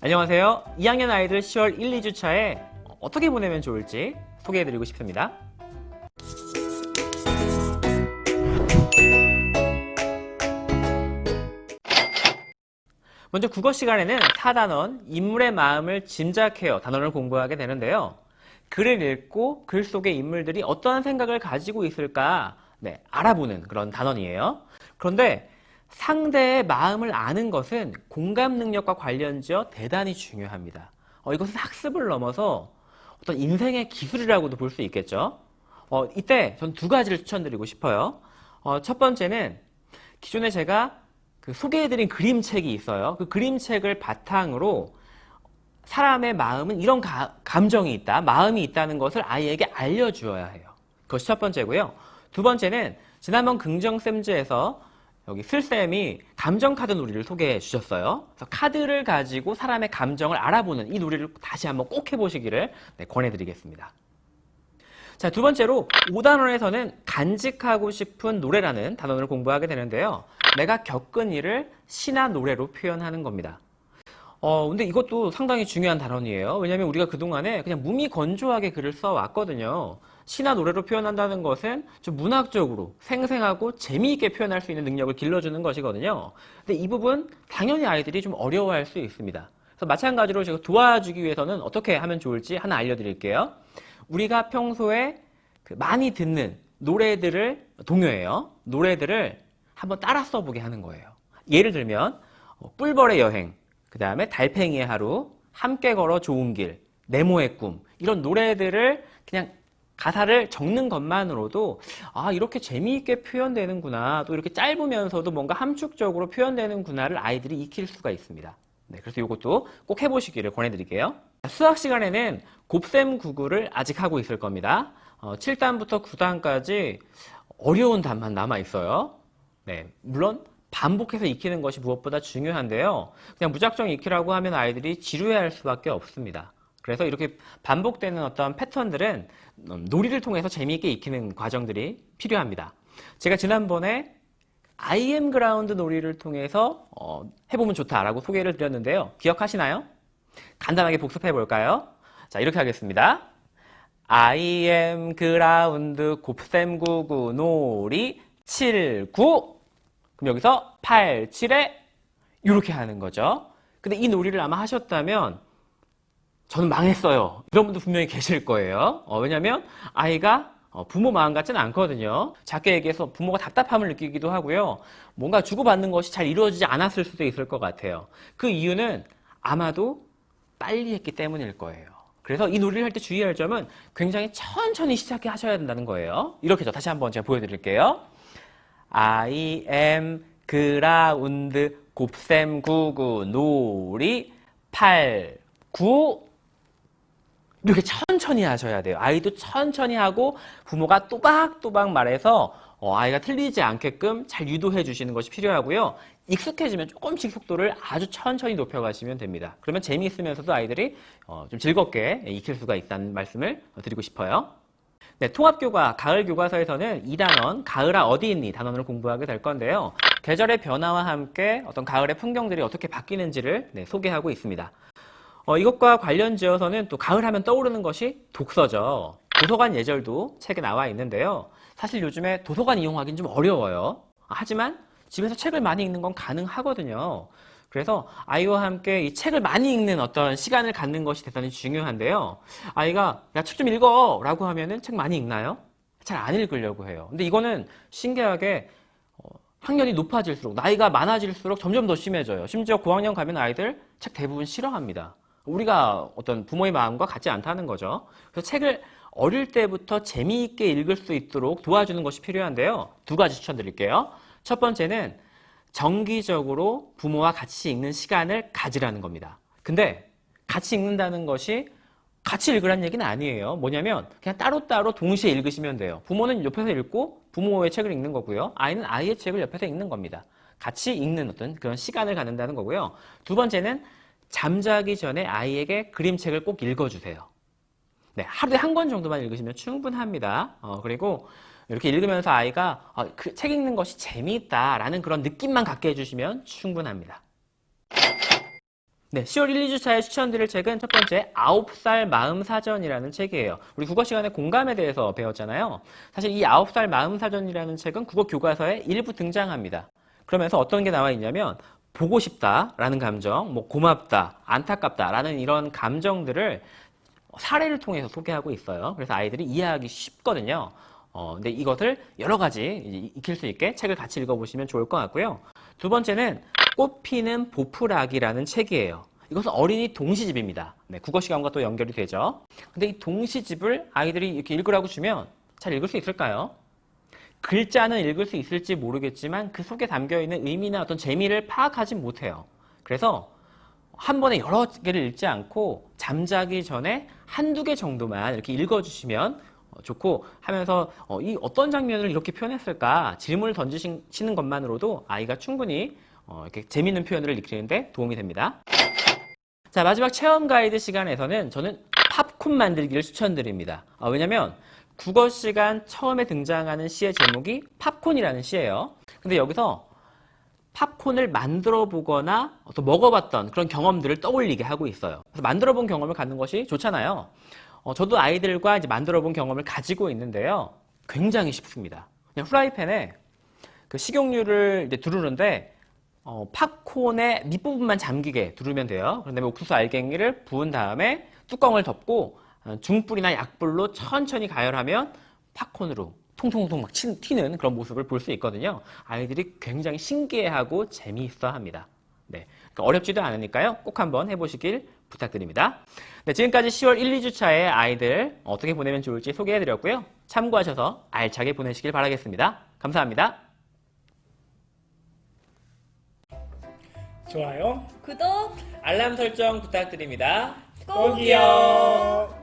안녕하세요. 2학년 아이들 10월 1, 2주차에 어떻게 보내면 좋을지 소개해드리고 싶습니다. 먼저 국어 시간에는 4단원 인물의 마음을 짐작해요 단원을 공부하게 되는데요. 글을 읽고 글 속의 인물들이 어떠한 생각을 가지고 있을까 네, 알아보는 그런 단원이에요. 그런데 상대의 마음을 아는 것은 공감 능력과 관련지어 대단히 중요합니다. 어, 이것은 학습을 넘어서 어떤 인생의 기술이라고도 볼 수 있겠죠. 어, 이때 전 두 가지를 추천드리고 싶어요. 어, 첫 번째는 기존에 제가 그 소개해드린 그림책이 있어요. 그 그림책을 바탕으로 사람의 마음은 이런 가- 감정이 있다, 마음이 있다는 것을 아이에게 알려주어야 해요. 그것이 첫 번째고요. 두 번째는 지난번 긍정쌤즈에서 여기 슬쌤이 감정 카드 놀이를 소개해 주셨어요. 그래서 카드를 가지고 사람의 감정을 알아보는 이 놀이를 다시 한번 꼭 해보시기를 네, 권해드리겠습니다. 자, 두 번째로 5단원에서는 간직하고 싶은 노래라는 단원을 공부하게 되는데요. 내가 겪은 일을 시나 노래로 표현하는 겁니다. 어, 근데 이것도 상당히 중요한 단원이에요. 왜냐하면 우리가 그동안에 그냥 무미건조하게 글을 써왔거든요. 시나 노래로 표현한다는 것은 좀 문학적으로 생생하고 재미있게 표현할 수 있는 능력을 길러주는 것이거든요. 근데 이 부분 당연히 아이들이 좀 어려워할 수 있습니다. 그래서 마찬가지로 제가 도와주기 위해서는 어떻게 하면 좋을지 하나 알려드릴게요. 우리가 평소에 그 많이 듣는 노래들을 동요예요. 노래들을 한번 따라 써보게 하는 거예요. 예를 들면 어, 꿀벌의 여행, 그 다음에 달팽이의 하루, 함께 걸어 좋은 길, 네모의 꿈 이런 노래들을 그냥 가사를 적는 것만으로도 아 이렇게 재미있게 표현되는구나 또 이렇게 짧으면서도 뭔가 함축적으로 표현되는구나를 아이들이 익힐 수가 있습니다. 네, 그래서 이것도 꼭 해보시기를 권해드릴게요. 수학 시간에는 곱셈 구구를 아직 하고 있을 겁니다. 어, 7단부터 9단까지 어려운 단만 남아 있어요. 네, 물론 반복해서 익히는 것이 무엇보다 중요한데요. 그냥 무작정 익히라고 하면 아이들이 지루해할 수밖에 없습니다. 그래서 이렇게 반복되는 어떤 패턴들은 음, 놀이를 통해서 재미있게 익히는 과정들이 필요합니다. 제가 지난번에 IM 그라운드 놀이를 통해서 어, 해보면 좋다라고 소개를 드렸는데요. 기억하시나요? 간단하게 복습해 볼까요? 자, 이렇게 하겠습니다. IM 그라운드 곱셈 99 놀이 7, 9 그럼 여기서 8, 7에 이렇게 하는 거죠. 근데 이 놀이를 아마 하셨다면 저는 망했어요. 이런 분도 분명히 계실 거예요. 어, 왜냐면 아이가 어, 부모 마음 같지는 않거든요. 작게 얘기해서 부모가 답답함을 느끼기도 하고요. 뭔가 주고받는 것이 잘 이루어지지 않았을 수도 있을 것 같아요. 그 이유는 아마도 빨리 했기 때문일 거예요. 그래서 이 놀이를 할 때 주의할 점은 굉장히 천천히 시작해 하셔야 된다는 거예요. 이렇게죠. 다시 한번 제가 보여드릴게요. I am 그라운드 곱셈 구구 놀이 8, 9 이렇게 천천히 하셔야 돼요. 아이도 천천히 하고 부모가 또박또박 말해서 어, 아이가 틀리지 않게끔 잘 유도해 주시는 것이 필요하고요. 익숙해지면 조금씩 속도를 아주 천천히 높여가시면 됩니다. 그러면 재미있으면서도 아이들이 어, 좀 즐겁게 익힐 수가 있다는 말씀을 드리고 싶어요. 네, 통합교과, 가을교과서에서는 2단원, 가을아 어디 있니? 단원을 공부하게 될 건데요. 계절의 변화와 함께 어떤 가을의 풍경들이 어떻게 바뀌는지를 네, 소개하고 있습니다. 어, 이것과 관련 지어서는 또 가을 하면 떠오르는 것이 독서죠. 도서관 예절도 책에 나와 있는데요. 사실 요즘에 도서관 이용하기는 좀 어려워요. 하지만 집에서 책을 많이 읽는 건 가능하거든요. 그래서 아이와 함께 이 책을 많이 읽는 어떤 시간을 갖는 것이 대단히 중요한데요. 아이가 야 책 좀 읽어 라고 하면은 책 많이 읽나요? 잘 안 읽으려고 해요. 근데 이거는 신기하게 어, 학년이 높아질수록 나이가 많아질수록 점점 더 심해져요. 심지어 고학년 가면 아이들 책 대부분 싫어합니다. 우리가 어떤 부모의 마음과 같지 않다는 거죠. 그래서 책을 어릴 때부터 재미있게 읽을 수 있도록 도와주는 것이 필요한데요. 두 가지 추천드릴게요. 첫 번째는 정기적으로 부모와 같이 읽는 시간을 가지라는 겁니다. 근데 같이 읽는다는 것이 같이 읽으라는 얘기는 아니에요. 뭐냐면 그냥 따로따로 동시에 읽으시면 돼요. 부모는 옆에서 읽고 부모의 책을 읽는 거고요. 아이는 아이의 책을 옆에서 읽는 겁니다. 같이 읽는 어떤 그런 시간을 갖는다는 거고요. 두 번째는 잠자기 전에 아이에게 그림책을 꼭 읽어주세요. 네, 하루에 한 권 정도만 읽으시면 충분합니다. 어, 그리고 이렇게 읽으면서 아이가 어, 그 책 읽는 것이 재미있다라는 그런 느낌만 갖게 해주시면 충분합니다. 네, 10월 1, 2주차에 추천드릴 책은 첫 번째 9살 마음 사전이라는 책이에요. 우리 국어 시간에 공감에 대해서 배웠잖아요. 사실 이 9살 마음 사전이라는 책은 국어 교과서에 일부 등장합니다. 그러면서 어떤 게 나와 있냐면 보고 싶다라는 감정, 뭐 고맙다, 안타깝다라는 이런 감정들을 사례를 통해서 소개하고 있어요. 그래서 아이들이 이해하기 쉽거든요. 어, 근데 이것을 여러 가지 익힐 수 있게 책을 같이 읽어보시면 좋을 것 같고요. 두 번째는 꽃피는 보풀아기라는 책이에요. 이것은 어린이 동시집입니다. 네, 국어 시간과 또 연결이 되죠. 근데 이 동시집을 아이들이 이렇게 읽으라고 주면 잘 읽을 수 있을까요? 글자는 읽을 수 있을지 모르겠지만 그 속에 담겨 있는 의미나 어떤 재미를 파악하지 못해요. 그래서 한 번에 여러 개를 읽지 않고 잠자기 전에 한두 개 정도만 이렇게 읽어주시면 어, 좋고 하면서 어, 이 어떤 장면을 이렇게 표현했을까 질문을 던지시는 것만으로도 아이가 충분히 어, 이렇게 재밌는 표현을 익히는데 도움이 됩니다. 자 마지막 체험 가이드 시간에서는 저는 팝콘 만들기를 추천드립니다. 아, 왜냐면 국어 시간 처음에 등장하는 시의 제목이 팝콘이라는 시예요. 근데 여기서 팝콘을 만들어 보거나 또 먹어봤던 그런 경험들을 떠올리게 하고 있어요. 그래서 만들어 본 경험을 갖는 것이 좋잖아요. 어, 저도 아이들과 이제 만들어 본 경험을 가지고 있는데요. 굉장히 쉽습니다. 그냥 후라이팬에 그 식용유를 이제 두르는데 어, 팝콘의 밑부분만 잠기게 두르면 돼요. 그런 다음에 옥수수 알갱이를 부은 다음에 뚜껑을 덮고 어, 중불이나 약불로 천천히 가열하면 팝콘으로 통통통 막 치- 튀는 그런 모습을 볼 수 있거든요. 아이들이 굉장히 신기해하고 재미있어 합니다. 네. 그러니까 어렵지도 않으니까요. 꼭 한번 해보시길 부탁드립니다. 네, 지금까지 10월 1, 2주차에 아이들 어떻게 보내면 좋을지 소개해드렸고요. 참고하셔서 알차게 보내시길 바라겠습니다. 감사합니다. 좋아요. 구독 알람 설정 부탁드립니다. 꼭이요.